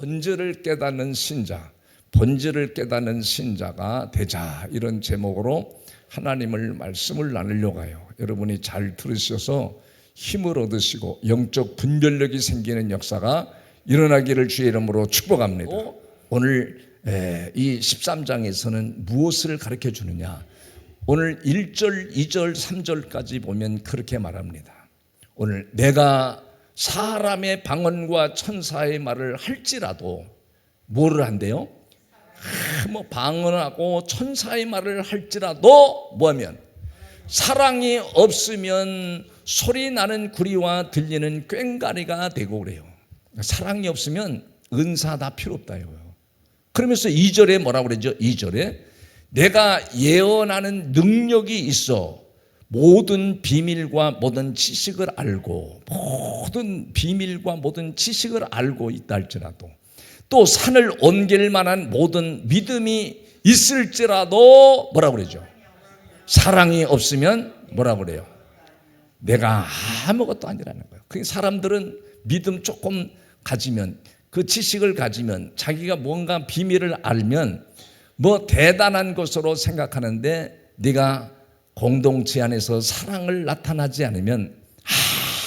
본질을 깨닫는 신자, 본질을 깨닫는 신자가 되자 이런 제목으로 하나님을 말씀을 나누려고 해요. 여러분이 잘 들으셔서 힘을 얻으시고 영적 분별력이 생기는 역사가 일어나기를 주의 이름으로 축복합니다. 오늘 에, 이 13장에서는 무엇을 가르쳐 주느냐? 오늘 1절, 2절, 3절까지 보면 그렇게 말합니다. 오늘 내가 사람의 방언과 천사의 말을 할지라도 뭐를 한대요? 아, 뭐 방언하고 천사의 말을 할지라도 뭐하면 사랑이 없으면 소리 나는 구리와 들리는 꽹가리가 되고 그래요. 사랑이 없으면 은사 다 필요 없다 이거예요. 그러면서 2절에 뭐라고 그러죠? 2절에 내가 예언하는 능력이 있어 모든 비밀과 모든 지식을 알고 모든 비밀과 모든 지식을 알고 있다 할지라도 또 산을 옮길 만한 모든 믿음이 있을지라도 뭐라고 그러죠? 사랑이 없으면 뭐라고 그래요? 내가 아무것도 아니라는 거예요. 그 사람들은 믿음 조금 가지면 그 지식을 가지면 자기가 뭔가 비밀을 알면 뭐 대단한 것으로 생각하는데 네가 공동체 안에서 사랑을 나타나지 않으면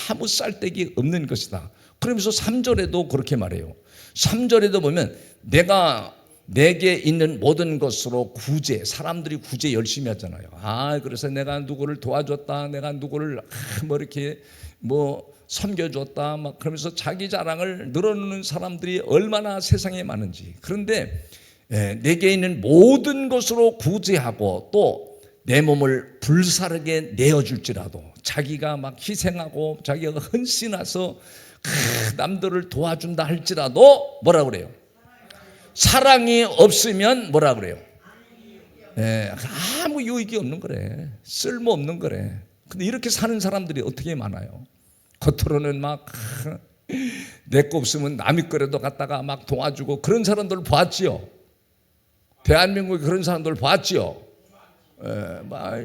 아무 쌀데기 없는 것이다. 그러면서 3절에도 그렇게 말해요. 3절에도 보면 내가 내게 있는 모든 것으로 구제, 사람들이 구제 열심히 하잖아요. 아, 그래서 내가 누구를 도와줬다, 내가 누구를 아, 뭐 이렇게 뭐 섬겨줬다, 막 그러면서 자기 자랑을 늘어놓는 사람들이 얼마나 세상에 많은지. 그런데 예, 내게 있는 모든 것으로 구제하고 또 내 몸을 불사르게 내어줄지라도 자기가 막 희생하고 자기가 헌신해서 크, 남들을 도와준다 할지라도 뭐라 그래요? 사랑이 없으면 뭐라 그래요? 예, 아무 유익이 없는 거래. 쓸모 없는 거래. 근데 이렇게 사는 사람들이 어떻게 많아요? 겉으로는 막 내 거 없으면 남의 거라도 갖다가 막 도와주고 그런 사람들 봤지요. 대한민국에 그런 사람들 봤지요. 예, 막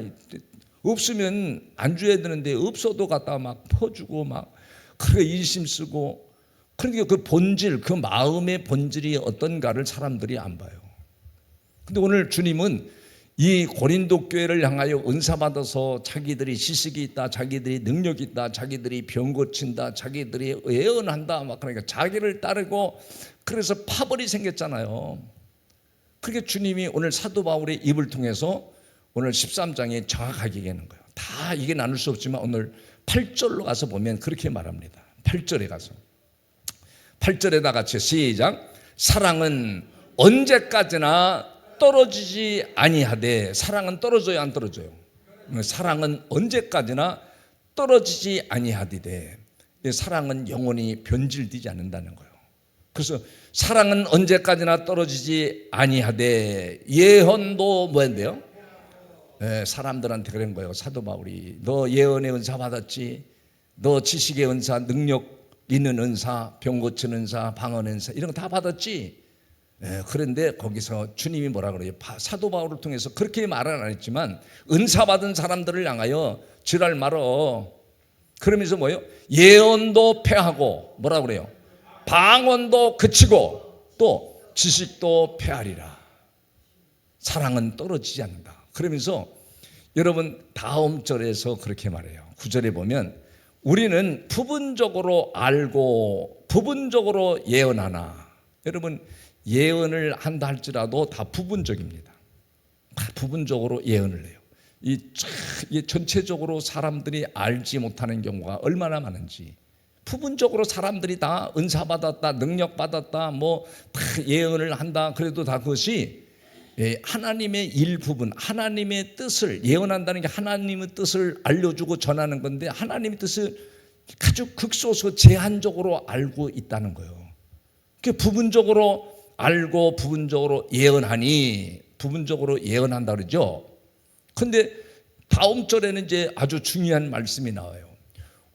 없으면 안 줘야 되는데 없어도 갖다가 막 퍼주고 막 그래 인심 쓰고 그러니까 그 본질 그 마음의 본질이 어떤가를 사람들이 안 봐요. 근데 오늘 주님은 이 고린도 교회를 향하여 은사 받아서 자기들이 지식이 있다, 자기들이 능력이 있다, 자기들이 병 고친다, 자기들이 예언한다, 막 그러니까 자기를 따르고 그래서 파벌이 생겼잖아요. 그렇게 주님이 오늘 사도 바울의 입을 통해서 오늘 13장에 정확하게 얘기하는 거예요. 다 이게 나눌 수 없지만 오늘 8절로 가서 보면 그렇게 말합니다. 8절에 가서 8절에 다 같이 시작. 사랑은 언제까지나 떨어지지 아니하되 사랑은 떨어져요 안 떨어져요? 사랑은 언제까지나 떨어지지 아니하되 사랑은 영원히 변질되지 않는다는 거예요. 그래서 사랑은 언제까지나 떨어지지 아니하되 예언도 뭐인데요? 네, 사람들한테 그런 거예요. 사도 바울이 너 예언의 은사 받았지? 너 지식의 은사, 능력 있는 은사, 병 고치는 은사, 방언 은사 이런 거 다 받았지? 예, 그런데 거기서 주님이 뭐라 그래요? 사도 바울을 통해서 그렇게 말은 안 했지만 은사 받은 사람들을 향하여 지랄 말어. 그러면서 뭐예요? 예언도 패하고 뭐라 그래요? 방언도 그치고 또 지식도 패하리라. 사랑은 떨어지지 않는다. 그러면서 여러분 다음 절에서 그렇게 말해요. 구절에 보면 우리는 부분적으로 알고 부분적으로 예언하나. 여러분 예언을 한다 할지라도 다 부분적입니다. 다 부분적으로 예언을 해요. 이, 이 전체적으로 사람들이 알지 못하는 경우가 얼마나 많은지 부분적으로 사람들이 다 은사 받았다, 능력 받았다, 뭐 다 예언을 한다. 그래도 다 그것이 예, 하나님의 일부분, 하나님의 뜻을 예언한다는 게 하나님의 뜻을 알려주고 전하는 건데 하나님의 뜻을 아주 극소수 제한적으로 알고 있다는 거예요. 그 부분적으로 알고 부분적으로 예언하니 부분적으로 예언한다 그러죠. 근데 다음 절에는 이제 아주 중요한 말씀이 나와요.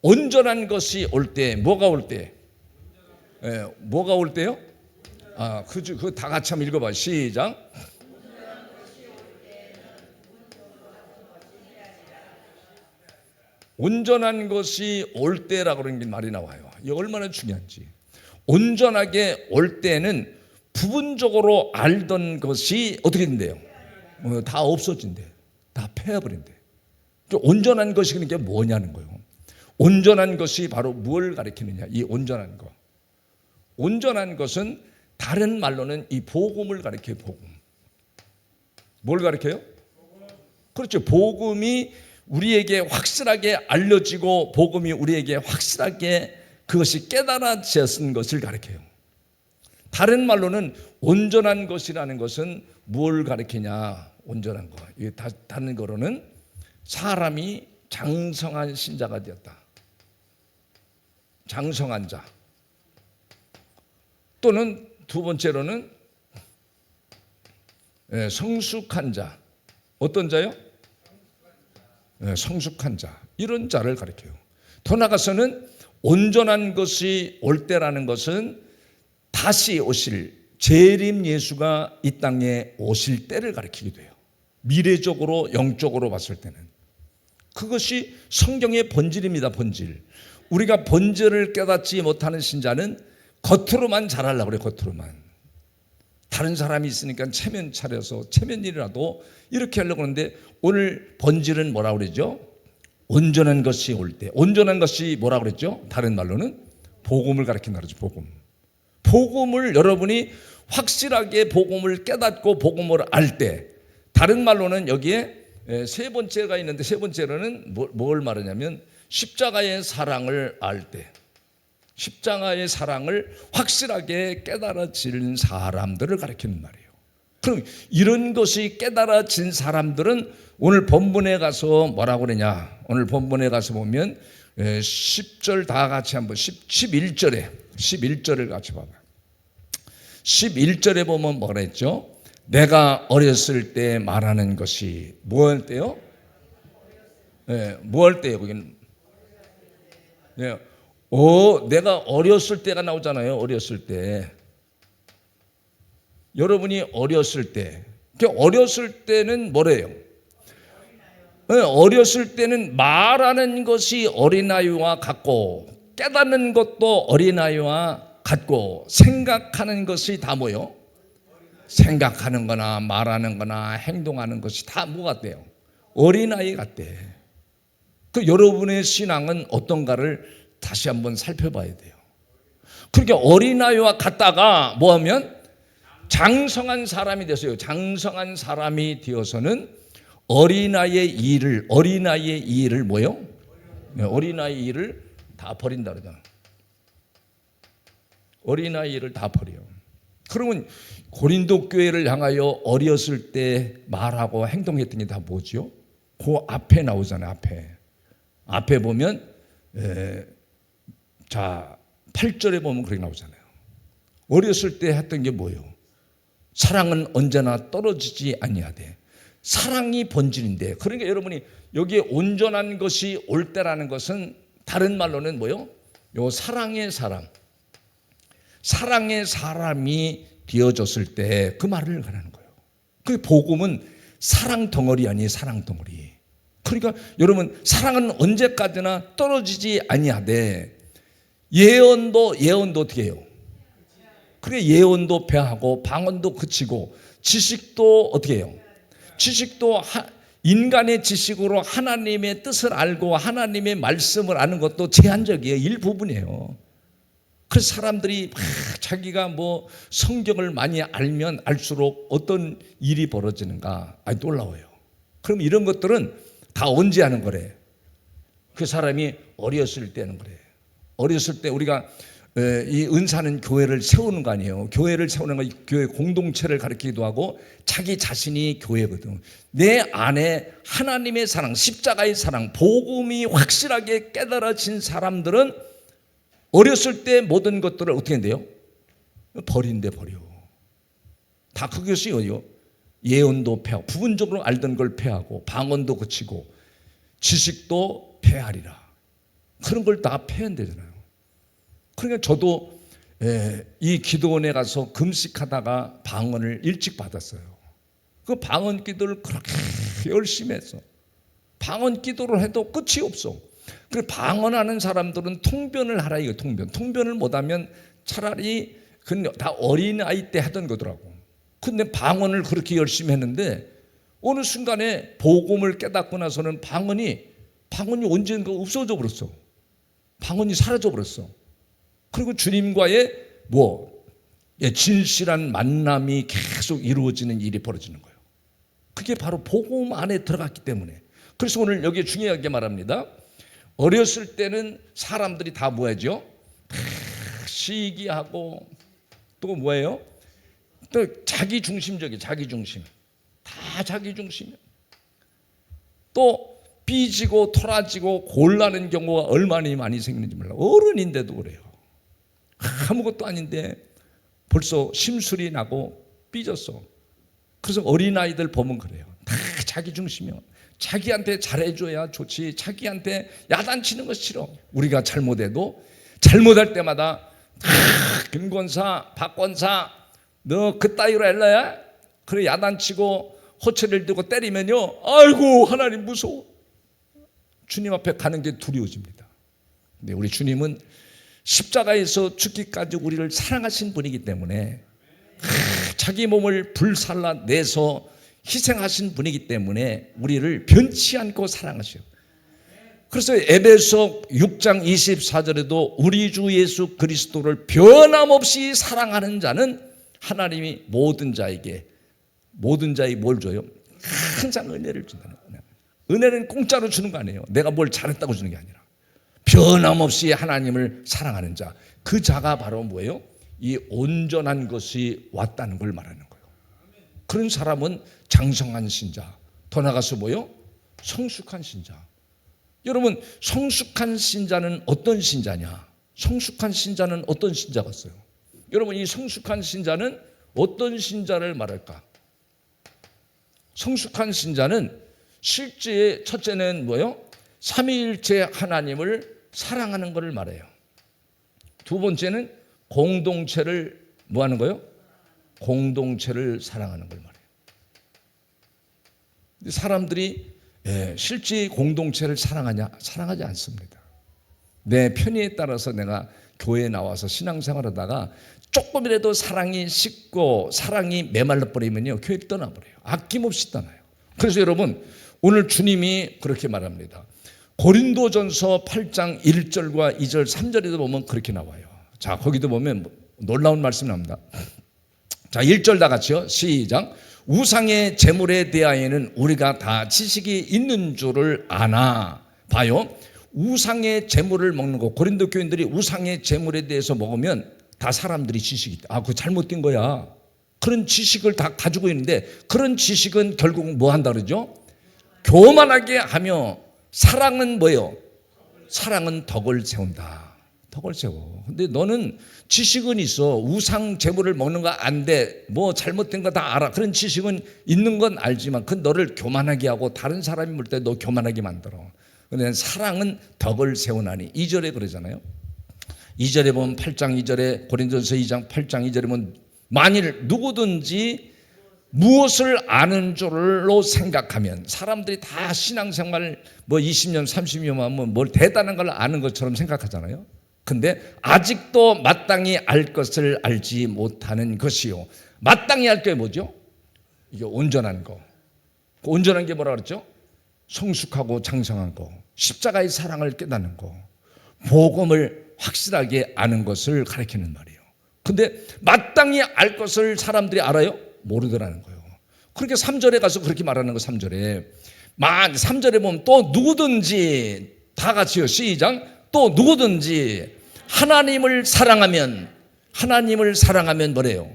온전한 것이 올 때, 뭐가 올 때? 예, 뭐가 올 때요? 아, 그, 그다 같이 한번 읽어봐. 시작. 온전한 것이 올 때라고 그러는 게 말이 나와요. 이게 얼마나 중요한지. 온전하게 올 때는 부분적으로 알던 것이 어떻게 된대요? 어, 다 없어진대. 다 패해버린대. 온전한 것이 그러니까 뭐냐는 거예요. 온전한 것이 바로 무엇을 가리키느냐? 이 온전한 거. 온전한 것은 다른 말로는 이 복음을 가리켜요, 복음. 뭘 가리켜요? 그렇죠. 복음이 우리에게 확실하게 알려지고 복음이 우리에게 확실하게 그것이 깨달아졌은 것을 가리켜요. 다른 말로는 온전한 것이라는 것은 뭘 가리키냐? 온전한 거. 이게 다, 다른 거로는 사람이 장성한 신자가 되었다. 장성한 자. 또는 두 번째로는 예, 성숙한 자. 어떤 자요? 예, 성숙한 자. 이런 자를 가리켜요. 더 나가서는 온전한 것이 올 때라는 것은 다시 오실 재림 예수가 이 땅에 오실 때를 가리키기도 해요. 미래적으로 영적으로 봤을 때는 그것이 성경의 본질입니다. 본질. 우리가 본질을 깨닫지 못하는 신자는 겉으로만 잘하려고 그래. 겉으로만. 다른 사람이 있으니까 체면 차려서 체면이라도 이렇게 하려고 하는데 오늘 본질은 뭐라고 그러죠? 온전한 것이 올 때. 온전한 것이 뭐라고 그랬죠? 다른 말로는 복음을 가리킨다 그러죠. 복음. 복음을 여러분이 확실하게 복음을 깨닫고 복음을 알 때, 다른 말로는 여기에 세 번째가 있는데 세 번째로는 뭘 말하냐면 십자가의 사랑을 알 때, 십자가의 사랑을 확실하게 깨달아진 사람들을 가리키는 말이에요. 이런 것이 깨달아진 사람들은 오늘 본문에 가서 뭐라고 그러냐? 오늘 본문에 가서 보면 10절 다 같이 한번 11절에 11절을 같이 봐봐요. 11절에 보면 뭐라 했죠? 내가 어렸을 때 말하는 것이 뭐할 때요? 네, 뭐할 때요? 거기는 네. 오, 내가 어렸을 때가 나오잖아요. 어렸을 때. 여러분이 어렸을 때. 어렸을 때는 뭐래요? 네, 어렸을 때는 말하는 것이 어린아이와 같고 깨닫는 것도 어린아이와 갖고 생각하는 것이 다 뭐요? 생각하는 거나 말하는 거나 행동하는 것이 다 뭐 같대요? 어린아이 같대. 그 여러분의 신앙은 어떤가를 다시 한번 살펴봐야 돼요. 그러니까 어린아이와 같다가 뭐 하면 장성한 사람이 됐어요. 장성한 사람이 되어서는 어린아이의 일을, 어린아이의 일을 뭐요? 네, 어린아이 일을 다 버린다 그러잖아. 어린아이를 다 버려. 그러면 고린도 교회를 향하여 어렸을 때 말하고 행동했던 게 다 뭐죠? 그 앞에 나오잖아요. 앞에. 앞에 보면 에, 자 8절에 보면 그렇게 나오잖아요. 어렸을 때 했던 게 뭐예요? 사랑은 언제나 떨어지지 아니하되 사랑이 본질인데 그러니까 여러분이 여기에 온전한 것이 올 때라는 것은 다른 말로는 뭐요? 요 사랑의 사랑 사랑의 사람이 되어졌을 때 그 말을 가라는 거예요. 그 복음은 사랑 덩어리 아니에요. 사랑 덩어리. 그러니까 여러분 사랑은 언제까지나 떨어지지 아니하되 예언도 예언도 어떻게 해요? 그래 예언도 배하고 방언도 그치고 지식도 어떻게 해요? 지식도 하, 인간의 지식으로 하나님의 뜻을 알고 하나님의 말씀을 아는 것도 제한적이에요. 일부분이에요. 그래서 사람들이 막 자기가 뭐 성경을 많이 알면 알수록 어떤 일이 벌어지는가 아니 놀라워요. 그럼 이런 것들은 다 언제 하는 거래? 그 사람이 어렸을 때는 그래. 어렸을 때 우리가 이 은사는 교회를 세우는 거 아니에요. 교회를 세우는 거 교회 공동체를 가리키기도 하고 자기 자신이 교회거든. 내 안에 하나님의 사랑, 십자가의 사랑, 복음이 확실하게 깨달아진 사람들은 어렸을 때 모든 것들을 어떻게 한대요? 버린대 버려. 다 그것이 어요. 예언도 폐하고 부분적으로 알던 걸 폐하고 방언도 그치고 지식도 폐하리라. 그런 걸다 폐한대잖아요. 그러니까 저도 예, 이 기도원에 가서 금식하다가 방언을 일찍 받았어요. 그 방언 기도를 그렇게 열심히 해서 방언 기도를 해도 끝이 없어. 그 방언하는 사람들은 통변을 하라 이거 통변. 통변을 못하면 차라리 근데 다 어린 아이 때 하던 거더라고. 근데 방언을 그렇게 열심히 했는데 어느 순간에 복음을 깨닫고 나서는 방언이 방언이 언젠가 없어져 버렸어. 방언이 사라져 버렸어. 그리고 주님과의 뭐 예, 진실한 만남이 계속 이루어지는 일이 벌어지는 거예요. 그게 바로 복음 안에 들어갔기 때문에. 그래서 오늘 여기 중요하게 말합니다. 어렸을 때는 사람들이 다 뭐하죠? 시기하고 또 뭐예요? 또 자기 중심적이 자기 중심. 다 자기 중심이야. 또 삐지고 토라지고 골라는 경우가 얼마나 많이 생기는지 몰라. 어른인데도 그래요. 아무것도 아닌데 벌써 심술이 나고 삐졌어. 그래서 어린아이들 보면 그래요. 다 자기 중심이요. 자기한테 잘해줘야 좋지. 자기한테 야단치는 거 싫어. 우리가 잘못해도 잘못할 때마다 다 김권사, 박권사, 너 그따위로 할래야? 그래 야단치고 호체를 들고 때리면요. 아이고 하나님 무서워. 주님 앞에 가는 게 두려워집니다. 근데 우리 주님은 십자가에서 죽기까지 우리를 사랑하신 분이기 때문에 자기 몸을 불살라 내서 희생하신 분이기 때문에 우리를 변치 않고 사랑하셔요. 그래서 에베소 6장 24절에도 우리 주 예수 그리스도를 변함없이 사랑하는 자는 하나님이 모든 자에게 모든 자에게 뭘 줘요? 항상 은혜를 준다는 거예요. 은혜는 공짜로 주는 거 아니에요. 내가 뭘 잘했다고 주는 게 아니라 변함없이 하나님을 사랑하는 자. 그 자가 바로 뭐예요? 이 온전한 것이 왔다는 걸 말하는 거예요. 그런 사람은 장성한 신자. 더 나가서 뭐요? 성숙한 신자. 여러분, 성숙한 신자는 어떤 신자냐? 성숙한 신자는 어떤 신자가 있어요? 여러분, 이 성숙한 신자는 어떤 신자를 말할까? 성숙한 신자는 실제 첫째는 뭐요? 삼위일체 하나님을 사랑하는 것을 말해요. 두 번째는 공동체를 뭐 하는 거요? 공동체를 사랑하는 걸 말해요. 사람들이 예, 실제 공동체를 사랑하냐? 사랑하지 않습니다. 내 편의에 따라서 내가 교회에 나와서 신앙생활 하다가 조금이라도 사랑이 식고 사랑이 메말라 버리면요. 교회를 떠나버려요. 아낌없이 떠나요. 그래서 여러분 오늘 주님이 그렇게 말합니다. 고린도전서 8장 1절과 2절 3절에도 보면 그렇게 나와요. 자, 거기도 보면 놀라운 말씀 나옵니다. 자, 1절 다 같이요. 시작. 우상의 재물에 대하여는 우리가 다 지식이 있는 줄을 아나. 봐요. 우상의 재물을 먹는 거. 고린도 교인들이 우상의 재물에 대해서 먹으면 다 사람들이 지식이 있다. 아, 그거 잘못된 거야. 그런 지식을 다 가지고 있는데 그런 지식은 결국 뭐 한다 그러죠? 교만하게 하며 사랑은 뭐예요? 사랑은 덕을 세운다. 덕을 세워. 근데 너는 지식은 있어. 우상 재물을 먹는 거 안 돼. 뭐 잘못된 거 다 알아. 그런 지식은 있는 건 알지만 그 너를 교만하게 하고 다른 사람이 볼 때 너 교만하게 만들어. 근데 사랑은 덕을 세우나니. 2절에 그러잖아요. 2절에 보면 8장 2절에 고린도서 2장 8장 2절에 보면 만일 누구든지 무엇을 아는 줄로 생각하면 사람들이 다 신앙생활 뭐 20년 30년 하면 뭘 대단한 걸 아는 것처럼 생각하잖아요. 근데 아직도 마땅히 알 것을 알지 못하는 것이요. 마땅히 할게 뭐죠? 이게 온전한 거. 그 온전한 게 뭐라 그랬죠? 성숙하고 장성한 거. 십자가의 사랑을 깨닫는 거. 복음을 확실하게 아는 것을 가리키는 말이에요. 근데 마땅히 알 것을 사람들이 알아요? 모르더라는 거예요. 그렇게 3절에 가서 그렇게 말하는 거 3절에. 만 3절에 보면 또 누구든지 다 같이요. 시작. 또 누구든지 하나님을 사랑하면 하나님을 사랑하면 뭐래요?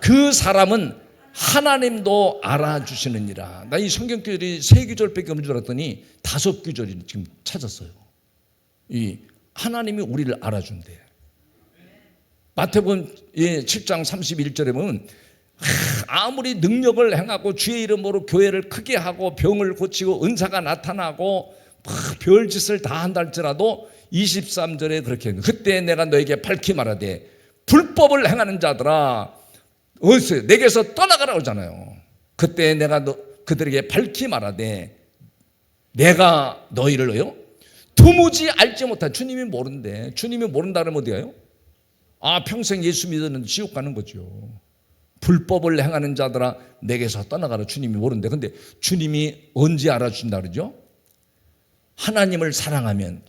그 사람은 하나님도 알아주시느니라. 나 이 성경교절이 세 구절밖에 없는 줄 알았더니 다섯 구절이 지금 찾았어요. 이 하나님이 우리를 알아준대. 마태복음 7장 31절에 보면 아무리 능력을 행하고 주의 이름으로 교회를 크게 하고 병을 고치고 은사가 나타나고 별짓을 다 한다 할지라도 23절에 그렇게 그때 내가 너에게 밝히 말하되 불법을 행하는 자들아 어디서 내게서 떠나가라 그러잖아요. 그때 내가 너, 그들에게 밝히 말하되 내가 너희를 요 도무지 알지 못한 주님이 모른대 주님이 모른다 그러면 어디 가요? 아, 평생 예수 믿었는데 지옥 가는 거죠. 불법을 행하는 자들아 내게서 떠나가라 주님이 모른대. 근데 주님이 언제 알아준다 그러죠? 하나님을 사랑하면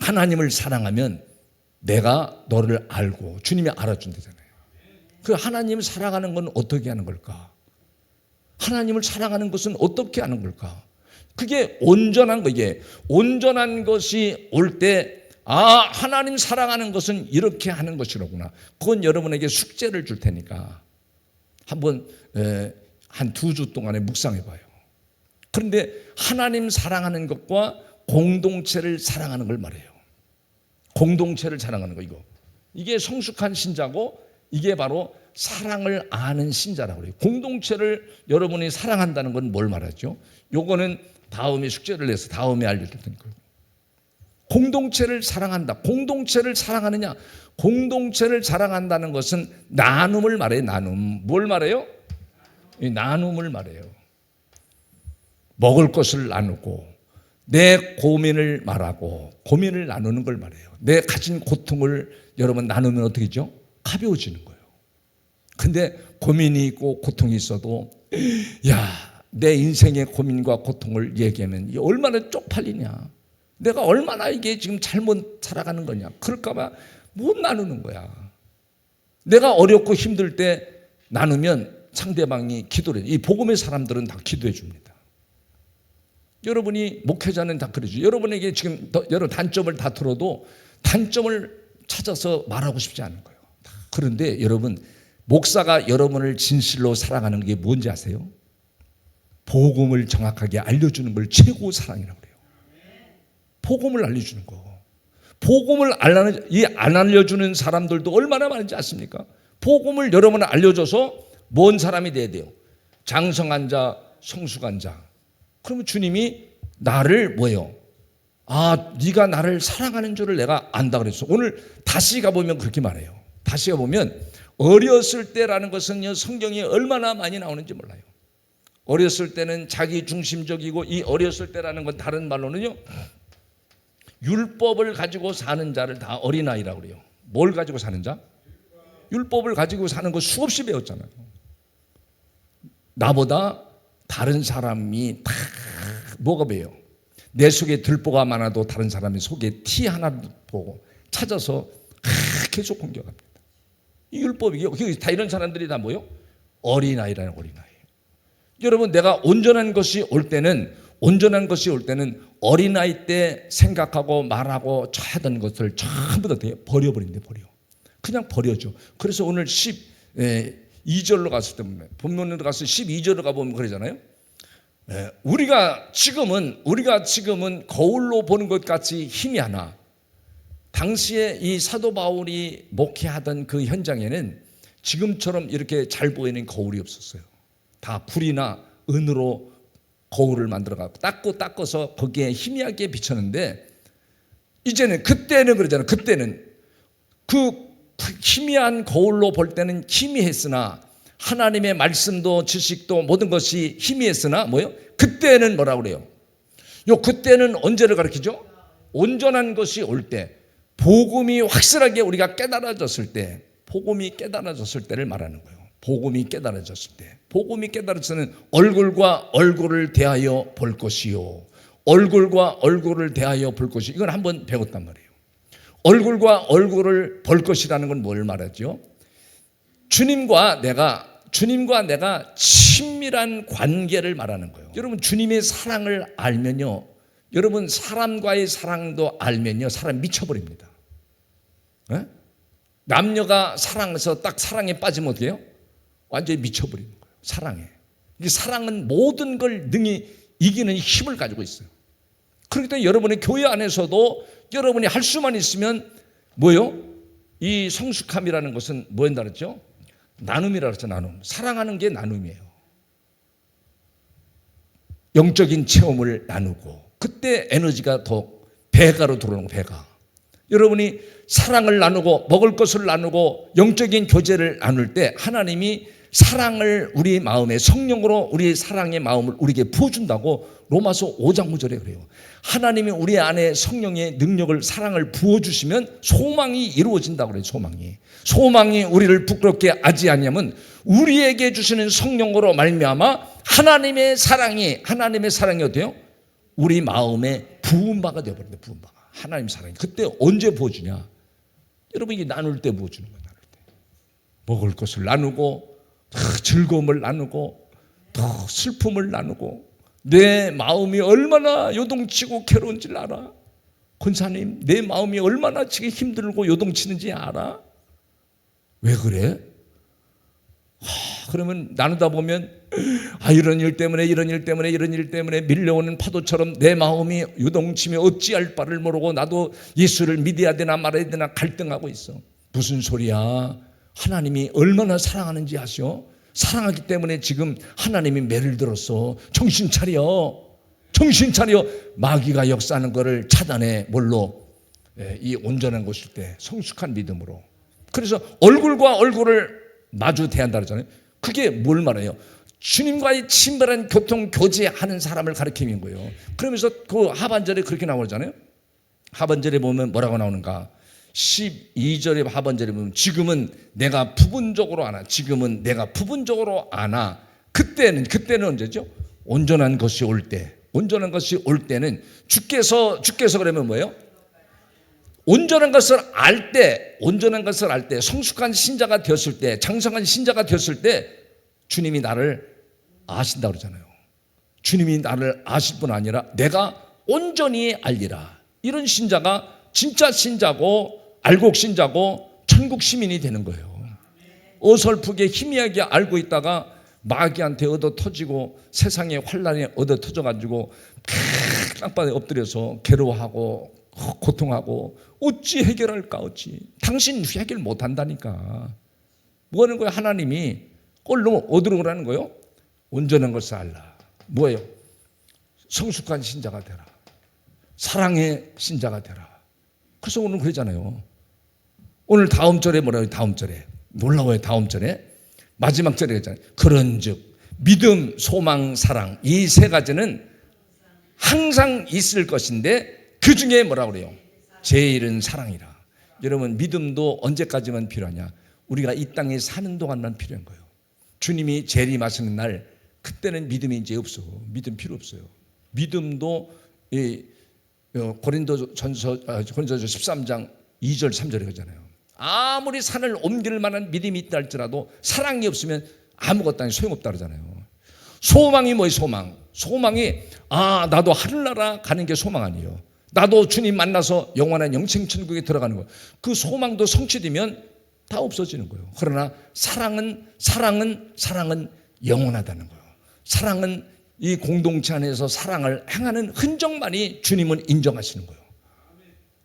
하나님을 사랑하면 내가 너를 알고 주님이 알아준다잖아요. 그 하나님을 사랑하는 건 어떻게 하는 걸까? 하나님을 사랑하는 것은 어떻게 하는 걸까? 그게 온전한 거게 온전한 것이 올때 아, 하나님 사랑하는 것은 이렇게 하는 것이로구나. 그건 여러분에게 숙제를 줄 테니까 한번 한 두 주 동안에 묵상해 봐요. 그런데 하나님 사랑하는 것과 공동체를 사랑하는 걸 말해요. 공동체를 사랑하는 거 이거. 이게 성숙한 신자고 이게 바로 사랑을 아는 신자라고 그래요. 공동체를 여러분이 사랑한다는 건 뭘 말하죠? 요거는 다음에 숙제를 내서 다음에 알려줄 테니까요. 공동체를 사랑한다. 공동체를 사랑하느냐? 공동체를 사랑한다는 것은 나눔을 말해요. 나눔. 뭘 말해요? 이 나눔을 말해요. 먹을 것을 나누고 내 고민을 말하고 고민을 나누는 걸 말해요. 내 가진 고통을 여러분 나누면 어떻게 죠? 가벼워지는 거예요. 근데 고민이 있고 고통이 있어도 야, 내 인생의 고민과 고통을 얘기하면 얼마나 쪽팔리냐. 내가 얼마나 이게 지금 잘못 살아가는 거냐. 그럴까봐 못 나누는 거야. 내가 어렵고 힘들 때 나누면 상대방이 기도를 해. 이 복음의 사람들은 다 기도해 줍니다. 여러분이 목회자는 다 그러죠. 여러분에게 지금 여러 단점을 다 들어도 단점을 찾아서 말하고 싶지 않은 거예요. 그런데 여러분 목사가 여러분을 진실로 사랑하는 게 뭔지 아세요? 복음을 정확하게 알려주는 걸 최고 사랑이라고 그래요. 복음을 알려주는 거. 복음을 안 알려주는 사람들도 얼마나 많은지 아십니까? 복음을 여러분 알려줘서 뭔 사람이 돼야 돼요? 장성한 자, 성숙한 자. 그러면 주님이 나를 뭐예요? 아, 네가 나를 사랑하는 줄을 내가 안다 그랬어. 오늘 다시 가보면 그렇게 말해요. 다시 가보면 어렸을 때라는 것은요, 성경이 얼마나 많이 나오는지 몰라요. 어렸을 때는 자기 중심적이고 이 어렸을 때라는 건 다른 말로는요, 율법을 가지고 사는 자를 다 어린아이라고 그래요. 뭘 가지고 사는 자? 율법을 가지고 사는 거 수없이 배웠잖아요. 나보다 다른 사람이 다 뭐가 배요? 내 속에 들보가 많아도 다른 사람의 속에 티 하나 보고 찾아서 계속 공격합니다. 이 율법이 다 이런 사람들이 다 뭐요? 어린아이라는 어린아이. 여러분 내가 온전한 것이 올 때는 온전한 것이 올 때는 어린아이 때 생각하고 말하고 하던 것을 전부 다 버려버린대 버려. 그냥 버려줘. 그래서 오늘 12절로 갔을 때 보면 본문으로 가서 12절로 가보면 그러잖아요. 우리가 지금은 우리가 지금은 거울로 보는 것 같이 힘이 하나 당시에 이 사도 바울이 목회하던 그 현장에는 지금처럼 이렇게 잘 보이는 거울이 없었어요. 다 불이나 은으로 거울을 만들어 갖고 닦고 닦아서 거기에 희미하게 비쳤는데 이제는 그때는 그러잖아요. 그때는 그 희미한 거울로 볼 때는 희미했으나 하나님의 말씀도 지식도 모든 것이 희미했으나 뭐요? 그때는 뭐라 그래요? 요 그때는 언제를 가리키죠? 온전한 것이 올 때, 복음이 확실하게 우리가 깨달아졌을 때, 복음이 깨달아졌을 때를 말하는 거예요. 복음이 깨달아졌을 때, 복음이 깨달아서는 얼굴과 얼굴을 대하여 볼 것이요, 얼굴과 얼굴을 대하여 볼 것이 이건 한번 배웠단 말이에요. 얼굴과 얼굴을 볼 것이라는 건 뭘 말하죠? 주님과 내가 주님과 내가 친밀한 관계를 말하는 거예요. 여러분 주님의 사랑을 알면요. 여러분 사람과의 사랑도 알면요. 사람 미쳐버립니다. 네? 남녀가 사랑해서 딱 사랑에 빠지면 어떻게 해요? 완전히 미쳐버리는 거예요. 사랑에. 이 사랑은 모든 걸 능히 이기는 힘을 가지고 있어요. 그렇기 때문에 여러분의 교회 안에서도 여러분이 할 수만 있으면 뭐요? 이 성숙함이라는 것은 뭐였다 그랬죠? 나눔이라 그랬죠, 나눔. 사랑하는 게 나눔이에요. 영적인 체험을 나누고 그때 에너지가 더 배가로 들어오는 거, 배가. 여러분이 사랑을 나누고 먹을 것을 나누고 영적인 교제를 나눌 때 하나님이 사랑을 우리 마음에 성령으로 우리 사랑의 마음을 우리에게 부어준다고 로마서 5장 5절에 그래요. 하나님이 우리 안에 성령의 능력을 사랑을 부어주시면 소망이 이루어진다고 그래요. 소망이. 소망이 우리를 부끄럽게 하지 않냐면 우리에게 주시는 성령으로 말미암아 하나님의 사랑이 하나님의 사랑이 어때요? 우리 마음에 부은 바가 되어버린다. 부은 바가. 하나님 사랑이. 그때 언제 부어주냐? 여러분 이게 나눌 때 부어주는 거예요. 나눌 때. 먹을 것을 나누고 더 즐거움을 나누고 더 슬픔을 나누고 내 마음이 얼마나 요동치고 괴로운지 알아? 권사님 내 마음이 얼마나 지금 힘들고 요동치는지 알아? 왜 그래? 하, 그러면 나누다 보면 아 이런 일 때문에 이런 일 때문에 이런 일 때문에 밀려오는 파도처럼 내 마음이 요동치며 어찌할 바를 모르고 나도 예수를 믿어야 되나 말아야 되나 갈등하고 있어. 무슨 소리야? 하나님이 얼마나 사랑하는지 아시오? 사랑하기 때문에 지금 하나님이 매를 들었어. 정신 차려. 정신 차려. 마귀가 역사하는 것을 차단해. 뭘로? 예, 이 온전한 곳일 때 성숙한 믿음으로. 그래서 얼굴과 얼굴을 마주 대한다 그러잖아요. 그게 뭘 말해요? 주님과의 친밀한 교통 교제하는 사람을 가리키는 거예요. 그러면서 그 하반절에 그렇게 나오잖아요. 하반절에 보면 뭐라고 나오는가? 12절의 하반절에 보면 지금은 내가 부분적으로 아나 지금은 내가 부분적으로 아나 그때는 그때는 언제죠? 온전한 것이 올 때. 온전한 것이 올 때는 주께서 주께서 그러면 뭐예요? 온전한 것을 알 때, 온전한 것을 알 때, 성숙한 신자가 되었을 때, 장성한 신자가 되었을 때, 주님이 나를 아신다 그러잖아요. 주님이 나를 아실 뿐 아니라 내가 온전히 알리라. 이런 신자가 진짜 신자고, 알곡 신자고, 천국 시민이 되는 거예요. 어설프게 희미하게 알고 있다가 마귀한테 얻어 터지고 세상의 환란에 얻어 터져 가지고 땅바닥에 엎드려서 괴로워하고 고통하고 어찌 해결할까 어찌. 당신 해결 못 한다니까. 뭐 하는 거야 하나님이 꼴로 어디로 오라는 거요? 온전한 것을 알라. 뭐예요? 성숙한 신자가 되라. 사랑의 신자가 되라. 그래서 오늘 그러잖아요 오늘 다음 절에 뭐라고 다음 절에 놀라워요 다음 절에 마지막 절에 그랬잖아요 그런즉 믿음 소망 사랑 이 세 가지는 항상 있을 것인데 그 중에 뭐라 그래요? 제일은 사랑이라. 여러분 믿음도 언제까지만 필요하냐? 우리가 이 땅에 사는 동안만 필요한 거예요. 주님이 재림하시는 날 그때는 믿음이 이제 없어. 믿음 필요 없어요. 믿음도 이 어, 고린도전서 아, 고린도전서 13장 2절 3절에 그러잖아요. 아무리 산을 옮길 만한 믿음이 있다 할지라도 사랑이 없으면 아무것도 아니 소용없다 그러잖아요. 소망이 뭐예요? 소망. 소망이 아 나도 하늘나라 가는 게 소망 아니에요. 나도 주님 만나서 영원한 영생 천국에 들어가는 거예요. 그 소망도 성취되면 다 없어지는 거예요. 그러나 사랑은 사랑은 사랑은 영원하다는 거예요. 사랑은 이 공동체 안에서 사랑을 행하는 흔적만이 주님은 인정하시는 거예요.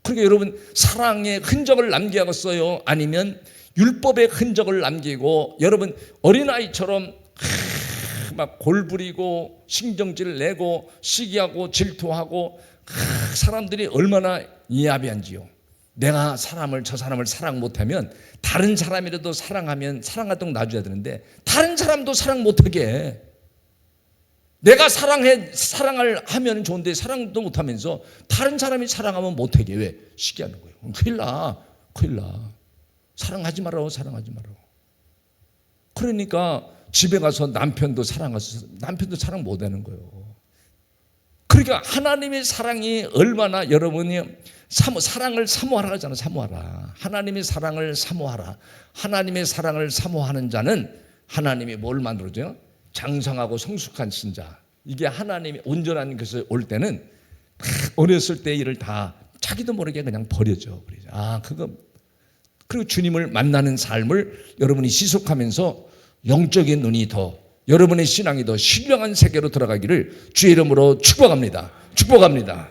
그러니까 여러분 사랑의 흔적을 남기겠어요? 아니면 율법의 흔적을 남기고 여러분 어린아이처럼 막 골부리고 신경질 내고 시기하고 질투하고 사람들이 얼마나 이야비한지요. 내가 사람을 저 사람을 사랑 못하면 다른 사람이라도 사랑하면 사랑하도록 놔줘야 되는데 다른 사람도 사랑 못하게 해. 내가 사랑해 사랑을 하면 좋은데 사랑도 못하면서 다른 사람이 사랑하면 못하게 왜 시기하는 거예요. 큰일 나, 큰일 나. 사랑하지 말라고 사랑하지 말라고. 그러니까 집에 가서 남편도 사랑하서 남편도 사랑 못하는 거예요. 그러니까 하나님의 사랑이 얼마나 여러분이 사모, 사랑을 사모하라 하잖아 사모하라. 하나님의 사랑을 사모하라. 하나님의 사랑을 사모하는 자는 하나님이 뭘 만들어줘요? 장성하고 성숙한 신자. 이게 하나님이 온전한 것을 올 때는 어렸을 때 일을 다 자기도 모르게 그냥 버려져. 아, 그거. 그리고 주님을 만나는 삶을 여러분이 지속하면서 영적인 눈이 더 여러분의 신앙이 더 신령한 세계로 들어가기를 주의 이름으로 축복합니다. 축복합니다.